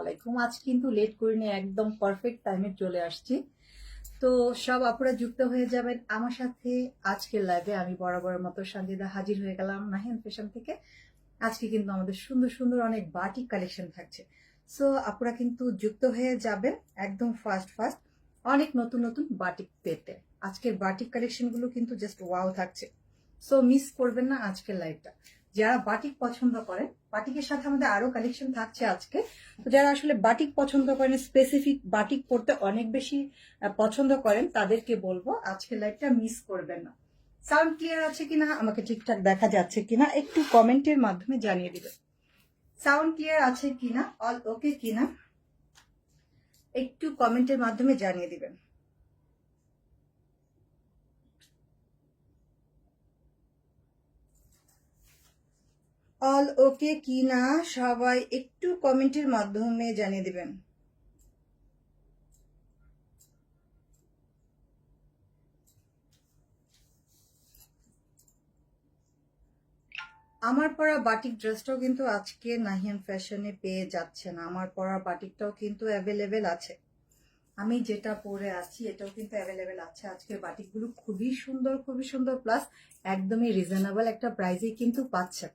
আলাইকুম। আজ কিন্তু লেট করিনি একদম পারফেক্ট টাইমে চলে আসছি। তো সব যুক্ত হয়ে যাবেন। আমার সাথে আজকের আমি মতো হাজির হয়ে গেলাম নাহিন ফ্যাশন থেকে। আজকে কিন্তু আমাদের সুন্দর সুন্দর অনেক বাটিক কালেকশন থাকছে। সো আপুরা কিন্তু যুক্ত হয়ে যাবেন একদম ফার্স্ট ফার্স্ট অনেক নতুন নতুন বাটিক পেতে। আজকের বাটিক কালেকশনগুলো কিন্তু জাস্ট ওয়াও থাকছে। সো মিস করবেন না আজকের লাইভটা যারা বাটিক পছন্দ করেন বাটিকের সাথে আমাদের আরও কালেকশন থাকছে আজকে। তো যারা আসলে বাটিক পছন্দ করেন স্পেসিফিক বাটিক পড়তে অনেক বেশি পছন্দ করেন, তাদেরকে বলব আজকে লাইভটা মিস করবেন না। সাউন্ড ক্লিয়ার আছে কিনা? আমাকে ঠিকঠাক দেখা যাচ্ছে কিনা? একটু কমেন্টের মাধ্যমে জানিয়ে দিবেন। সাউন্ড ক্লিয়ার আছে কিনা? অল ওকে কিনা? একটু কমেন্টের মাধ্যমে জানিয়ে দিবেন। অল ওকে কি না সবাই একটু কমেন্টের মাধ্যমে জানিয়ে দেবেন। আমার পরা বাটিক ড্রেসটাও কিন্তু আজকে নাহিয়ান ফ্যাশনে পেয়ে যাচ্ছেন আমার পরা বাটিকটাও কিন্তু অ্যাভেলেবেল আছে। আমি যেটা পরে আছি, এটাও কিন্তু অ্যাভেলেবেল আছে। আজকের বাটিকগুলো খুবই সুন্দর খুবই সুন্দর। প্লাস একদমই রিজনেবল একটা প্রাইসেই কিন্তু পাচ্ছেন।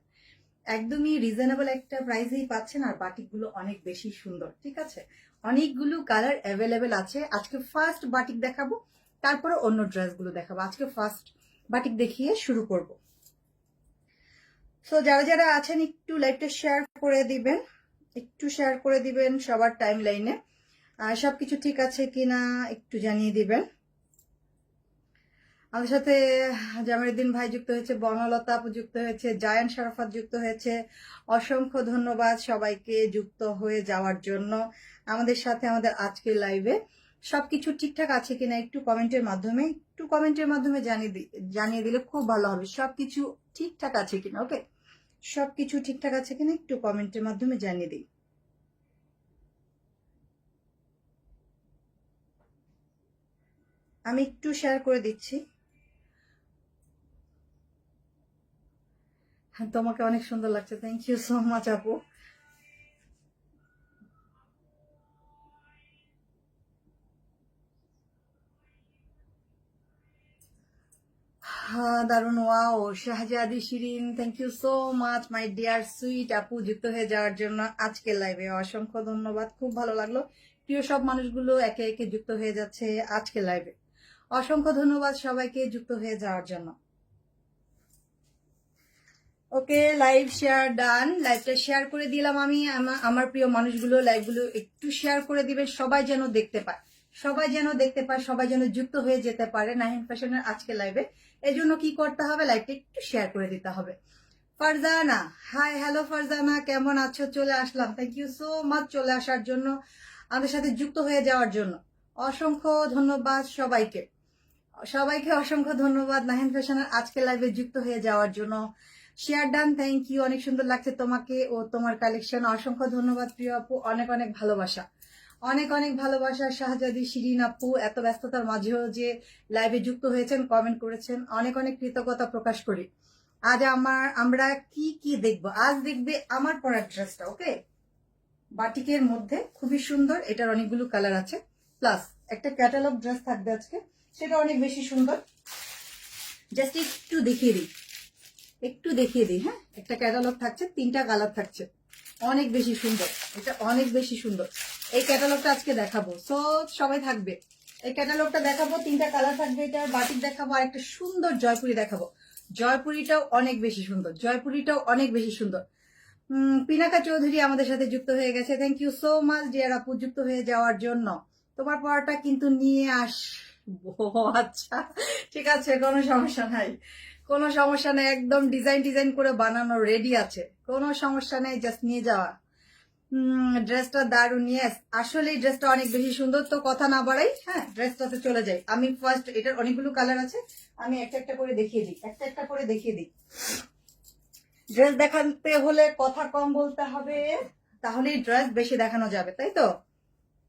একদমই রিজনেবল একটা প্রাইসেই পাচ্ছেন আর বাটিকগুলো অনেক বেশি সুন্দর, ঠিক আছে? অনেকগুলো কালার অ্যাভেলেবেল আছে। আজকে ফার্স্ট বাটিক দেখাবো, তারপরে অন্য ড্রেসগুলো দেখাবো। আজকে ফার্স্ট বাটিক দেখিয়ে শুরু করব। সো যারা যারা আছেন, একটু লাইভটা শেয়ার করে দিবেন, একটু শেয়ার করে দিবেন সবার টাইম লাইনে সবকিছু ঠিক আছে কিনা, একটু জানিয়ে দিবেন। আমাদের সাথে জামালউদ্দিন ভাই যুক্ত হয়েছে, বনলতা যুক্ত হয়েছে, জায়ান শরাফাত যুক্ত হয়েছে। অসংখ্য ধন্যবাদ সবাইকে যুক্ত হয়ে যাওয়ার জন্য আমাদের সাথে আমাদের আজকের লাইভে সবকিছু ঠিকঠাক আছে কিনা একটু কমেন্টের মাধ্যমে, একটু কমেন্টের মাধ্যমে জানিয়ে জানিয়ে দিলে খুব ভালো হবে। সবকিছু ঠিকঠাক আছে কিনা ওকে সবকিছু ঠিকঠাক আছে কিনা একটু কমেন্টের মাধ্যমে জানিয়ে দিই। আমি একটু শেয়ার করে দিচ্ছি। তোমাকে অনেক সুন্দর লাগছে। থ্যাংক ইউ সো মাচ আপু। হ্যাঁ দারুণ wow Shahzadi, Shirin thank you so much my dear sweet আপু, যুক্ত হয়ে যাওয়ার জন্য আজকের লাইভে অসংখ্য ধন্যবাদ। খুব ভালো লাগল। প্রিয় সব মানুষগুলো একে একে যুক্ত হয়ে যাচ্ছে আজকের লাইভে অসংখ্য ধন্যবাদ সবাইকে যুক্ত হয়ে যাওয়ার জন্য। ওকে লাইভ শেয়ার ডান লাইভটা শেয়ার করে দিলাম আমি। আমার প্রিয় মানুষগুলো লাইভগুলো একটু শেয়ার করে দিবেন সবাই যেন দেখতে পায়। সবাই যেন দেখতে পায়, সবাই যেন যুক্ত হয়ে যেতে পারে নাহিন ফ্যাশনের আজকে লাইভে এই জন্য কি করতে হবে? লাইভটা একটু শেয়ার করে দিতে হবে। ফারজানা হাই হ্যালো ফারজানা, কেমন আছো? চলে আসলাম। থ্যাংক ইউ সো মাচ চলে আসার জন্য, আমাদের সাথে যুক্ত হয়ে যাওয়ার জন্য। অসংখ্য ধন্যবাদ সবাইকে। সবাইকে অসংখ্য ধন্যবাদ নাহিন ফ্যাশনের আজকে লাইভে যুক্ত হয়ে যাওয়ার জন্য। শেয়ার ডান থ্যাংক ইউ অনেক সুন্দর লাগছে তোমাকে ও তোমার কালেকশন অসংখ্য ধন্যবাদ প্রিয় আপু, অনেক অনেক ভালোবাসা। অনেক অনেক ভালোবাসা শাহজাদি, শিরিন আপু, এত ব্যস্ততার মাঝেও যে লাইভে যুক্ত হয়েছেন কমেন্ট করেছেন, অনেক অনেক কৃতজ্ঞতা প্রকাশ করি। আজ আমার, আমরা কি কি দেখব? আজ দেখবে আমার পরার ড্রেসটা ওকে বাটিকের মধ্যে, খুবই সুন্দর, এটার অনেকগুলো কালার আছে। প্লাস একটা ক্যাটালগ ড্রেস থাকবে আজকে, সেটা অনেক বেশি সুন্দর। জাস্ট একটু দেখিয়ে দিই। একটু দেখিয়ে দিই হ্যাঁ? একটা ক্যাটালগ থাকছে, তিনটা কালার থাকছে। অনেক বেশি সুন্দর, এটা অনেক বেশি সুন্দর। এই ক্যাটালগটা আজকে দেখাবো। সো সবাই থাকবে। এই ক্যাটালগটা দেখাবো, তিনটা কালার থাকবে এটা, বাটিক দেখাবো, আর একটা সুন্দর জয়পুরি দেখাবো। জয়পুরিটাও অনেক বেশি সুন্দর, জয়পুরিটাও অনেক বেশি সুন্দর। পিনাকা চৌধুরী আমাদের সাথে যুক্ত হয়ে গেছে। Thank you so much dear আপু, যুক্ত হয়ে যাওয়ার জন্য। তোমার পড়াটা কিন্তু নিয়ে আসব। আচ্ছা ঠিক আছে, কোনো সমস্যা নাই। কোনো সমস্যা নেই, একদম ডিজাইন ডিজাইন করে বানানো রেডি আছে। কোনো সমস্যা নেই জাস্ট নিয়ে যাওয়া। ড্রেসটা দারুণ ইয়েস আসলে ড্রেসটা অনেক বেশি সুন্দর, তো কথা না বাড়াই হ্যাঁ ড্রেসটাতে চলে যাই। আমি ফার্স্ট এটার অনেকগুলো কালার আছে, আমি একটা একটা করে দেখিয়ে দিই, একটা একটা করে দেখিয়ে দিই। ড্রেস দেখাতে হলে কথা কম বলতে হবে, তাহলেই ড্রেস বেশি দেখানো যাবে, তাই তো?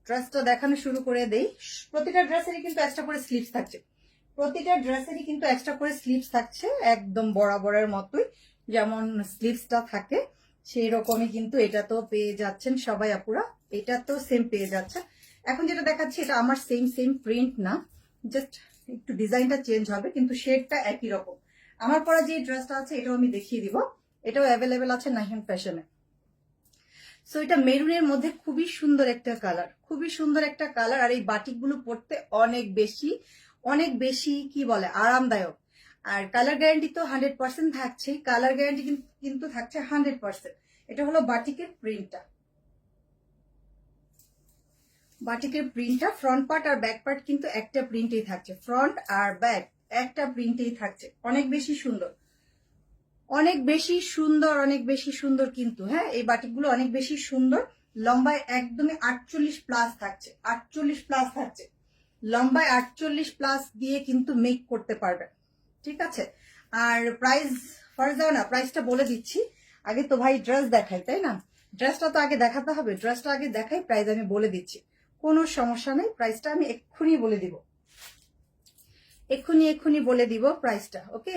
ড্রেসটা দেখানো শুরু করে দেই। প্রতিটা ড্রেসেরই কিন্তু একটা করে স্লিভস থাকছে। প্রতিটা ড্রেসেরই কিন্তু এক্সট্রা করে স্লিভস থাকছে, একদম বরাবরের মতোই। যেমন স্লিভসটা থাকে সেই রকমই কিন্তু এটা তো পেয়ে যাচ্ছেন সবাই আপুরা। এটা তো সেম পেয়ে যাচ্ছে। এখন যেটা দেখাচ্ছি, এটা আমার সেম সেম প্রিন্ট না। জাস্ট একটু ডিজাইনটা চেঞ্জ হবে, কিন্তু শেডটা একই রকম। আমার পরা যে ড্রেসটা আছে, এটাও আমি দেখিয়ে দিব। এটাও অ্যাভেলেবেল আছে নাহিন ফ্যাশনে সো এটা মেরুনের মধ্যে খুবই সুন্দর একটা কালার খুবই সুন্দর একটা কালার আর এই বাটিকগুলো পরতে অনেক বেশি অনেক বেশি, কি বলে, আরামদায়ক। আর কালার গ্যারান্টি তো হান্ড্রেড পার্সেন্ট থাকছে কালার গ্যারান্টি কিন্তু থাকছে হান্ড্রেড পার্সেন্ট এটা হলো বাটিকের প্রিন্টটা বাটিকের প্রিন্টটা ফ্রন্ট পার্ট আর ব্যাক পার্ট কিন্তু একটা প্রিন্টেই থাকছে। ফ্রন্ট আর ব্যাক একটা প্রিন্টেই থাকছে। অনেক বেশি সুন্দর। অনেক বেশি সুন্দর, অনেক বেশি সুন্দর কিন্তু হ্যাঁ এই বাটিকগুলো অনেক বেশি সুন্দর। লম্বায় একদমই আটচল্লিশ প্লাস থাকছে। আটচল্লিশ প্লাস থাকছে। লম্বায় আটচল্লিশ প্লাস দিয়ে কিন্তু মেক করতে পারবেন ঠিক আছে? আর প্রাইস ফার্স্ট দাও না প্রাইসটা বলে দিচ্ছি। আগে তো ভাই ড্রেস দেখাই, তাই না? ড্রেসটা তো আগে দেখাতে হবে। ড্রেসটা আগে দেখাই প্রাইস আমি বলে দিচ্ছি। কোনো সমস্যা নেই প্রাইসটা আমি এক্ষুনি বলে দিব। এক্ষুনি এক্ষুনি বলে দিব প্রাইসটা ওকে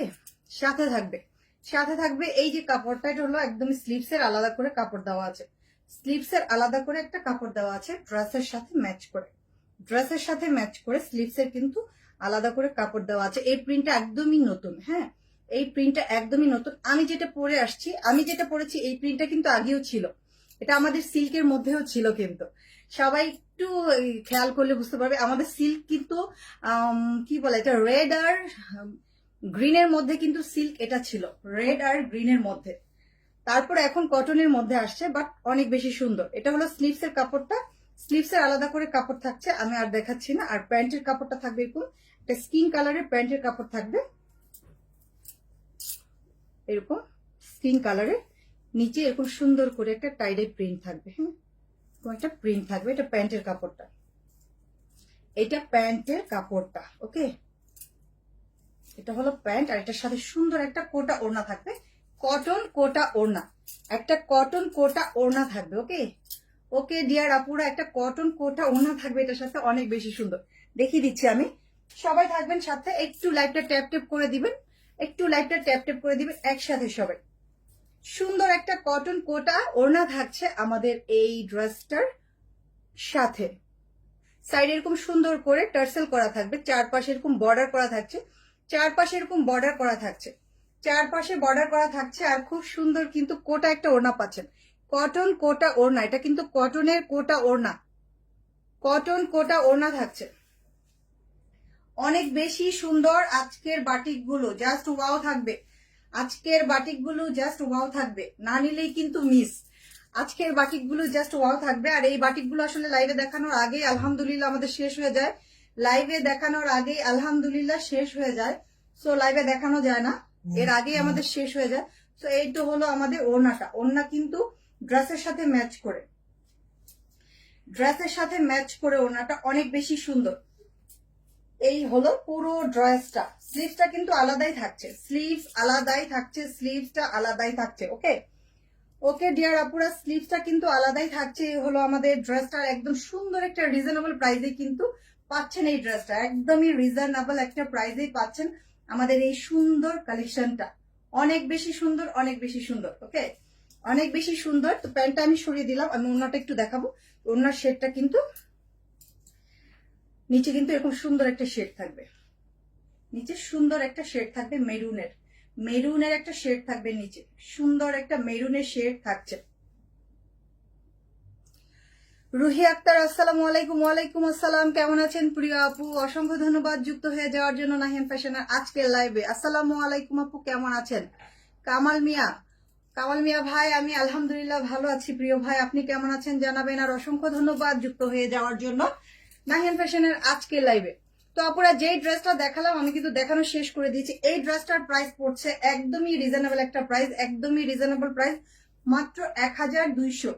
সাথে থাকবে। সাথে থাকবে এই যে কাপড়টা, এটা হলো একদম স্লিভসের আলাদা করে কাপড় দেওয়া আছে। স্লিভসের আলাদা করে একটা কাপড় দেওয়া আছে ড্রেসের সাথে ম্যাচ করে। ড্রেসের সাথে ম্যাচ করে স্লিভসের কিন্তু আলাদা করে কাপড় দেওয়া আছে। এই প্রিন্টটা একদমই নতুন হ্যাঁ? এই প্রিন্টটা একদমই নতুন। আমি যেটা পরে আসছি, আমি যেটা পরেছি, এই প্রিন্টটা কিন্তু আগেও ছিল। এটা আমাদের সিল্কের মধ্যেও ছিল কিন্তু। সবাই একটু খেয়াল করলে বুঝতে পারবে, আমাদের সিল্ক কিন্তু কি বলে এটা রেড আর গ্রিনের মধ্যে কিন্তু সিল্ক এটা ছিল। রেড আর গ্রিনের মধ্যে। তারপর এখন কটনের মধ্যে আসছে বাট অনেক বেশি সুন্দর। এটা হলো স্লিভস এর কাপড়টা স্লিভস এর আলাদা করে কাপড় থাকছে, আমি আর দেখাচ্ছি না। আর প্যান্টের কাপড়টা থাকবে এরকম, একটা স্কিন কালারের প্যান্টের কাপড় থাকবে। এরকম স্কিন কালারের নিচে এরকম সুন্দর করে একটা টাইডাই প্রিন্ট থাকবে হ্যাঁ? একটা প্রিন্ট থাকবে, এটা প্যান্টের কাপড়টা। এটা প্যান্টের কাপড়টা, ওকে? এটা হলো প্যান্ট, আর এটার সাথে সুন্দর একটা কোটা ওড়না থাকবে। কটন কোটা ওড়না, একটা কটন কোটা ওড়না থাকবে, ওকে? ওকে ডিয়ার আপুরা একটা কটন কোটা ওড়না থাকবে, এটার সাথে অনেক বেশি সুন্দর। দেখিয়ে দিচ্ছি আমি। সবাই থাকবেন সাথে, একটু লাইটটা ট্যাপ ট্যাপ করে দিবেন, একটু লাইটটা ট্যাপ ট্যাপ করে দিবেন একসাথে সবাই। সুন্দর একটা কটন কোটা ওড়না থাকছে আমাদের এই ড্রেসটার সাথে। সাইড এরকম সুন্দর করে টার্সেল করা থাকবে, চারপাশে এরকম বর্ডার করা থাকছে, চারপাশে এরকম বর্ডার করা থাকছে। চারপাশে বর্ডার করা থাকছে আর খুব সুন্দর কিন্তু কোটা একটা ওড়না পাচ্ছেন। কটন কোটা ওড়না এটা কিন্তু কটনের কোটা ওড়না। কটন কোটা ওড়না থাকছে। অনেক বেশি সুন্দর আজকের বাটিকগুলো জাস্ট ওয়াও থাকবে। আজকের বাটিকগুলো জাস্ট ওয়াও থাকবে। না নিলেই কিন্তু মিস আজকের বাটিকগুলো জাস্ট ওয়াও থাকবে। আর এই বাটিকগুলো আসলে লাইভে দেখানোর আগে আলহামদুলিল্লাহ আমাদের শেষ হয়ে যায়। লাইভে দেখানোর আগে আলহামদুলিল্লাহ শেষ হয়ে যায়। সো লাইভে দেখানো যায় না। এর আগেই আমাদের শেষ হয়ে যায়। তো এই তো হলো আমাদের ওড়নাটা। ওড়না কিন্তু ড্রেসের সাথে ম্যাচ করে। ড্রেসের সাথে ম্যাচ করে ওড়নাটা অনেক বেশি সুন্দর। এই হলো পুরো ড্রেসটা স্লিভসটা কিন্তু আলাদাই থাকছে। স্লিভস আলাদাই থাকছে স্লিভসটা আলাদাই থাকছে ওকে ওকে ডিয়ার আপুরা স্লিভসটা কিন্তু আলাদাই থাকছে। এই হলো আমাদের ড্রেসটার একদম সুন্দর একটা রিজনেবল প্রাইসে কিন্তু পাচ্ছেন এই ড্রেসটা একদমই রিজনেবল একটা প্রাইসেই পাচ্ছেন আমাদের এই সুন্দর কালেকশনটা অনেক বেশি সুন্দর, অনেক বেশি সুন্দর ওকে অনেক বেশি সুন্দর। তো প্যান্টটা আমি সরিয়ে দিলাম, আমি ওনাটা একটু দেখাবো। ওনার শেডটা কিন্তু নিচে কিন্তু এরকম সুন্দর একটা শেড থাকবে। নিচে সুন্দর একটা শেড থাকবে মেরুনের। মেরুনের একটা শেড থাকবে নিচে। সুন্দর একটা মেরুনের শেড থাকছে। রুহি আক্তার, আসসালামু আলাইকুম, ওয়ালাইকুম আসসালাম। কেমন আছেন প্রিয় আপু? অসংখ্য ধন্যবাদ যুক্ত হয়ে যাওয়ার জন্য নাহিন ফ্যাশনের আজকের লাইভে আসসালামু আলাইকুম আপু, কেমন আছেন? কামাল মিয়া কামাল মিয়া ভাই, আমি আলহামদুলিল্লাহ ভালো আছি। প্রিয় ভাই, আপনি কেমন আছেন জানাবেন? আর অসংখ্য ধন্যবাদ যুক্ত হয়ে যাওয়ার জন্য নাহিয়ান ফ্যাশনের আজকের লাইভে তো আপুরা, যেই ড্রেসটা দেখালাম, আমি কিন্তু দেখানো শেষ করে দিয়েছি। এই ড্রেসটার প্রাইস পড়ছে একদমই রিজনেবল একটা প্রাইস একদমই রিজনেবল প্রাইস মাত্র এক হাজার দুইশো।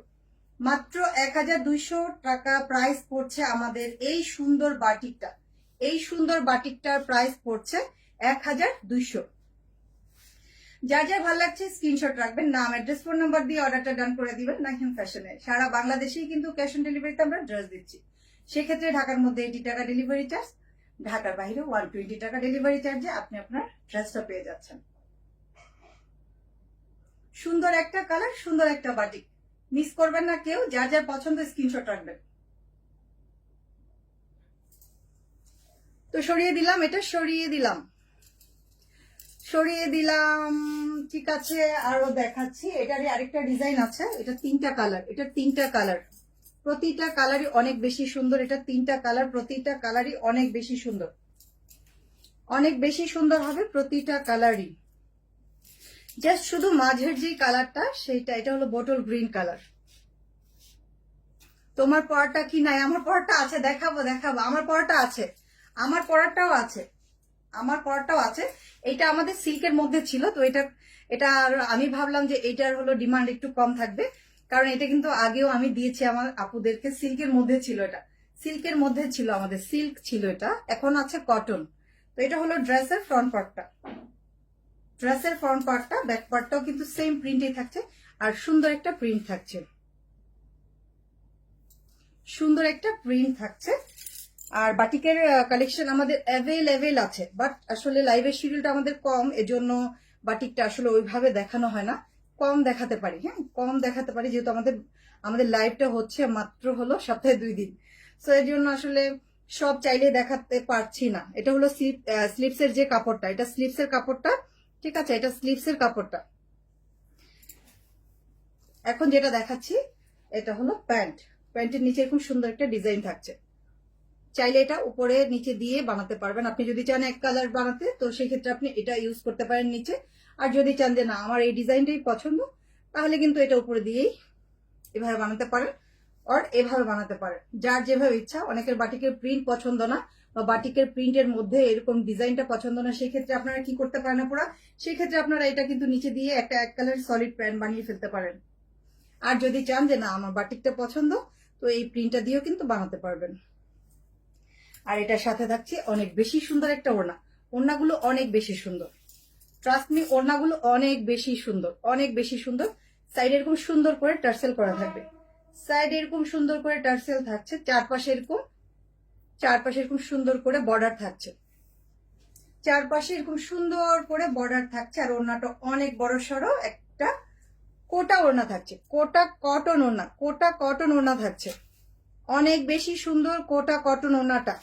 মাত্র এক হাজার দুইশো টাকা প্রাইস পড়ছে আমাদের এই সুন্দর বাটিকটা। এই সুন্দর বাটিকটার প্রাইস পড়ছে এক হাজার দুইশো। যার যা ভালো লাগছে স্ক্রিনশট রাখবেন, নাম অ্যাড্রেস ফোন নাম্বার দিয়ে অর্ডারটা ডান করে দিবেন না নাহিন ফ্যাশনে সারা বাংলাদেশেই কিন্তু ক্যাশ অন ডেলিভারিতে আমরা ড্রেস দিচ্ছি। সেক্ষেত্রে ঢাকার মধ্যে এইটি টাকা ডেলিভারি চার্জ ঢাকার বাইরে ওয়ান টোয়েন্টি টাকা ডেলিভারি চার্জে আপনি আপনার ড্রেসটা পেয়ে যাচ্ছেন। সুন্দর একটা কালার সুন্দর একটা বাটিক মিস করবেন না কেউ, যা যা পছন্দ স্ক্রিনশট রাখবেন। তো সরিয়ে দিলাম, এটা সরিয়ে দিলাম। সরিয়ে দিলাম। ঠিক আছে, আরও দেখাচ্ছি। এটারই আরেকটা ডিজাইন আছে। এটা তিনটা কালার এটা তিনটা কালার প্রতিটা কালারই অনেক বেশি সুন্দর। এটা তিনটা কালার প্রতিটা কালারই অনেক বেশি সুন্দর। অনেক বেশি সুন্দর হবে প্রতিটা কালারই জাস্ট শুধু মাঝের যে কালারটা সেইটা এটা হলো বোটল গ্রিন কালার তোমার পড়াটা কি নাই? আমার পড়াটা আছে। দেখাবো দেখাবো। আমার পড়াটা আছে। আমার পড়াটাও আছে। আমার পড়াটাও আছে। এটা আমাদের সিল্কের মধ্যে ছিল, তো এটা এটা আর আমি ভাবলাম যে এটার হলো ডিমান্ড একটু কম থাকবে। কারণ এটা কিন্তু আগেও আমি দিয়েছি আমার আপুদেরকে, সিল্কের মধ্যে ছিল এটা। সিল্কের মধ্যে ছিল আমাদের, সিল্ক ছিল এটা, এখন আছে কটন। তো এটা হলো ড্রেসের ফ্রন্ট পার্টটা। ড্রেসের ফ্রন্ট পার্টটা, ব্যাক পার্টটাও কিন্তু সেম প্রিন্টেই থাকছে, আর সুন্দর একটা প্রিন্ট থাকছে। সুন্দর একটা প্রিন্ট থাকছে। আর বাটিকের কালেকশন আমাদের অ্যাভেলেবেল আছে বাট আসলে লাইভের শিডিউলটা আমাদের কম, এজন্য বাটিকটা আসলে ওইভাবে দেখানো হয় না। কম দেখাতে পারি হ্যাঁ? কম দেখাতে পারি, যেহেতু আমাদের আমাদের লাইভটা হচ্ছে মাত্র হলো সপ্তাহে দুই দিন। সো এর জন্য আসলে সব চাইলে দেখাতে পারছি না। এটা হলো স্লিপসের যে কাপড়টা, এটা স্লিপসের কাপড়টা, ঠিক আছে? এটা স্লিপসের কাপড়টা। এখন যেটা দেখাচ্ছি, এটা হলো প্যান্ট। প্যান্টের নিচে খুব সুন্দর একটা ডিজাইন থাকছে। চাইলে এটা উপরে নিচে দিয়ে বানাতে পারবেন। আপনি যদি চান এক কালার বানাতে, তো সেই ক্ষেত্রে আপনি এটা ইউজ করতে পারেন নিচে। আর যদি চান যে না, আমার এই ডিজাইনটাই পছন্দ, তাহলে কিন্তু এটা উপরে দিয়েই এভাবে বানাতে পারেন আর এভাবে বানাতে পারেন। যার যেভাবে ইচ্ছা, অনেকের বাটিকের প্রিন্ট পছন্দ না বা বাটিকের প্রিন্টের মধ্যে এরকম ডিজাইনটা পছন্দ না সেই ক্ষেত্রে আপনারা কি করতে পারেন পুরা সেই ক্ষেত্রে আপনারা এটা কিন্তু নিচে দিয়ে একটা এক কালার সলিড প্যান্ট বানিয়ে ফেলতে পারেন। আর যদি চান যে না, আমার বাটিকটা পছন্দ, তো এই প্রিন্টটা দিয়েও কিন্তু বানাতে পারবেন। আর এটার সাথে থাকছে অনেক বেশি সুন্দর একটা ওড়না। ওড়নাগুলো অনেক বেশি সুন্দর। ট্রাস্ট মি ওড়নাগুলো অনেক বেশি সুন্দর, অনেক বেশি সুন্দর। সাইড এরকম সুন্দর করে টার্সেল করা থাকবে। সাইড এরকম সুন্দর করে টার্সেল থাকছে, চারপাশে এরকম চারপাশে এরকম সুন্দর করে বর্ডার থাকছে। চারপাশে এরকম সুন্দর করে বর্ডার থাকছে, আর ওড়নাটা অনেক বড় সড়ো একটা কোটা ওড়না থাকছে। কোটা কটন ওড়না, কোটা কটন ওড়না থাকছে। অনেক বেশি সুন্দর কোটা কটন ওনাটা।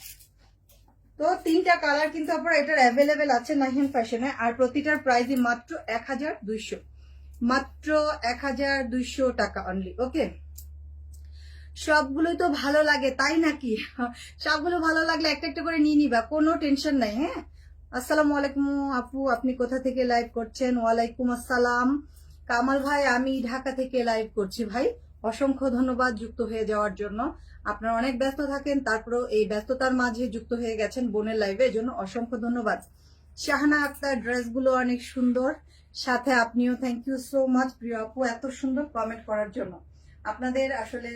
তো তিনটা কালার কিন্তু আপনার এটার অ্যাভেলেবেল আছে নাহিম ফ্যাশনে আর প্রতিটার প্রাইসই মাত্র এক হাজার দুইশো। মাত্র এক হাজার দুইশো টাকা অনলি ওকে সবগুলোই তো ভালো লাগে, তাই নাকি? সবগুলো ভালো লাগলে একটা একটা করে নিয়ে নিবা, কোনো টেনশন নাই হ্যাঁ? আসসালামু আলাইকুম আপু, আপনি কোথা থেকে লাইভ করছেন? ওয়ালাইকুম আসসালাম। কামাল ভাই, আমি ঢাকা থেকে লাইভ করছি ভাই। অসংখ্য ধন্যবাদ যুক্ত হয়ে যাওয়ার জন্য। আপনারা অনেক ব্যস্ত থাকেন, তারপরেও এই ব্যস্ততার মাঝে যুক্ত হয়ে গেছেন বোনের লাইভে জন্য অসংখ্য ধন্যবাদ। শাহানা আক্তার, ড্রেসগুলো অনেক সুন্দর। সাথে আপনিও থ্যাংক ইউ সো মাচ প্রিয় আপু, এত সুন্দর কমেন্ট করার জন্য। আপনাদের আসলে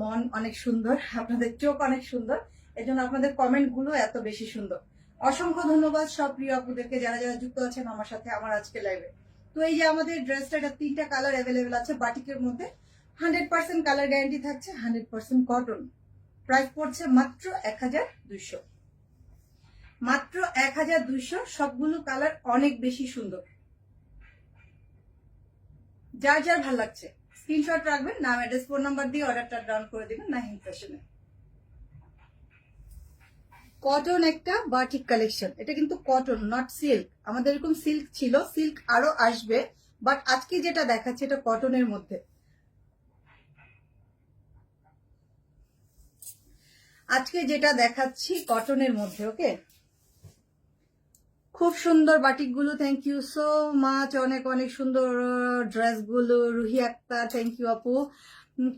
মন অনেক সুন্দর, আপনাদের চোখ অনেক সুন্দর। এজন্য আপনাদের কমেন্টগুলো এত বেশি সুন্দর। অসংখ্য ধন্যবাদ সব প্রিয় আপুদেরকে, যারা যারা যুক্ত আছেন আমার সাথে, আমার আজকে লাইভে তো এই যে আমাদের ড্রেসটা তিনটা কালার অ্যাভেলেবেল আছে, বাটিকের মধ্যে। হান্ড্রেড পার্সেন্ট কালার গ্যারান্টি থাকছে, হান্ড্রেড পার্সেন্ট কটন। প্রাইস পড়ছে মাত্র এক হাজার দুইশো। মাত্র এক হাজার দুইশো, সবগুলো কালার অনেক বেশি সুন্দর। যার যার ভালো লাগছে, স্ক্রিনশট রাখবেন, নাম, অ্যাড্রেস, ফোন নাম্বার দিয়ে অর্ডারটা ডাউন করে দিবেন নাহিম ফ্যাশনে। কটন একটা বাটিক কালেকশন, এটা কিন্তু কটন নট সিল্ক আমাদের এরকম সিল্ক ছিল সিল্ক আরও আসবে বাট আজকে যেটা দেখাচ্ছে এটা কটনের মধ্যে। আজকে যেটা দেখাচ্ছি কটনের মধ্যে, ওকে? খুব সুন্দর বাটিকগুলো থ্যাংক ইউ সো মাচ অনেক অনেক সুন্দর ড্রেসগুলো রুহি আক্তার থ্যাংক ইউ আপু।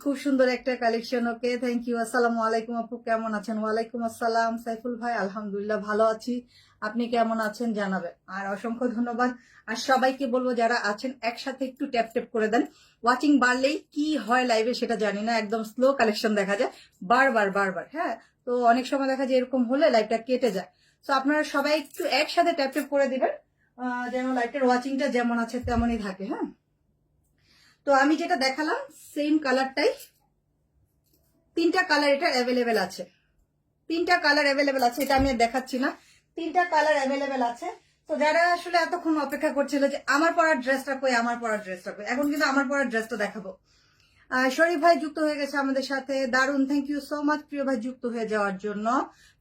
খুব সুন্দর একটা কালেকশন ওকে থ্যাংক ইউ আসসালামু আলাইকুম আপু, কেমন আছেন? ওয়ালাইকুম আসসালাম, সাইফুল ভাই, আলহামদুলিল্লাহ ভালো আছি। আপনি কেমন আছেন জানাবেন। আর অসংখ্য ধন্যবাদ। আর সবাইকে বলব, যারা আছেন, একসাথে একটু ট্যাপ ট্যাপ করে দেন। ওয়াচিং বাড়লেই কি হয় লাইভে সেটা জানি না, একদম স্লো কালেকশন দেখা যায়। বারবার বারবার হ্যাঁ? তো অনেক সময় দেখা যায় এরকম হলে লাইভটা কেটে যায়। তো আপনারা সবাই একটু একসাথে ট্যাপ ট্যাপ করে দিবেন। যেন লাইটের ওয়াচিংটা যেমন আছে তেমনই থাকে হ্যাঁ? তো আমি যেটা দেখালাম সেম কালারটাই তিনটা কালার এটা অ্যাভেলেবেল আছে। তিনটা কালার অ্যাভেলেবেল আছে, এটা আমি দেখাচ্ছি না। তিনটা কালার অ্যাভেলেবেল আছে। তো যারা আসলে এতক্ষণ অপেক্ষা করছিল যে আমার পরার ড্রেসটা কই, আমার পরার ড্রেসটা কই, এখন কিন্তু আমার পরার ড্রেসটা দেখাবো। শরীফ ভাই যুক্ত হয়ে গেছে আমাদের সাথে। দারুণ থ্যাংক ইউ সো মাচ প্রিয় ভাই যুক্ত হয়ে যাওয়ার জন্য।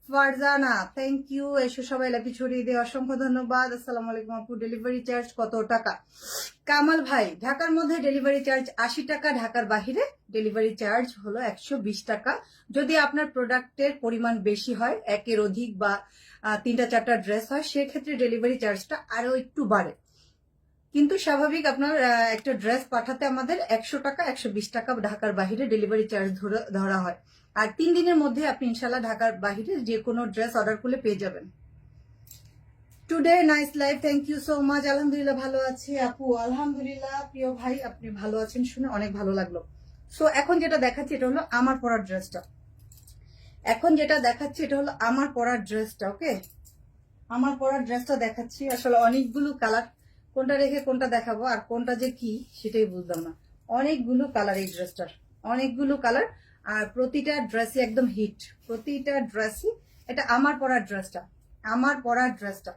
ফারজানা থ্যাংক ইউ এসো সবাই লাপি ছড়িয়ে দিয়ে অসংখ্য ধন্যবাদ। আসসালামু আলাইকুম আপু ডেলিভারি চার্জ কত টাকা? কামাল ভাই, ঢাকার মধ্যে ডেলিভারি চার্জ আশি টাকা, ঢাকার বাহিরে ডেলিভারি চার্জ হলো একশো বিশ টাকা। যদি আপনার প্রোডাক্টের পরিমাণ বেশি হয়, একের অধিক বা তিনটা চারটা ড্রেস হয়, সেক্ষেত্রে ডেলিভারি চার্জটা আরও একটু বাড়ে। কিন্তু স্বাভাবিক আপনার একটা ড্রেস পাঠাতে আমাদের একশো টাকা, একশো বিশ টাকা ঢাকার বাহিরে ডেলিভারি চার্জ ধরা হয়। আর তিন দিনের মধ্যে আপনি ইনশাল্লাহ ঢাকার বাহিরে যে কোনো ড্রেস অর্ডার করলে পেয়ে যাবেন। Today nice life thank you so much আলহামদুলিল্লাহ ভালো আছি। আপু, আলহামদুলিল্লাহ। প্রিয় ভাই, আপনি ভালো আছেন শুনে অনেক ভালো লাগল। সো এখন যেটা দেখাচ্ছি, এটা হলো আমার পরার ড্রেসটা। এখন যেটা দেখাচ্ছি, এটা হলো আমার পরার ড্রেসটা, ওকে? আমার পরার ড্রেসটা দেখাচ্ছি। আসলে অনেকগুলো কালার, কোনটা রেখে কোনটা দেখাবো আর কোনটা যে কি, সেটাই বুঝলাম না। অনেকগুলো কালার এই ড্রেসটার। অনেকগুলো কালার আর প্রতিটা ড্রেসই একদম হিট প্রতিটা ড্রেসই এটা আমার পরার ড্রেসটা আমার পরার ড্রেসটা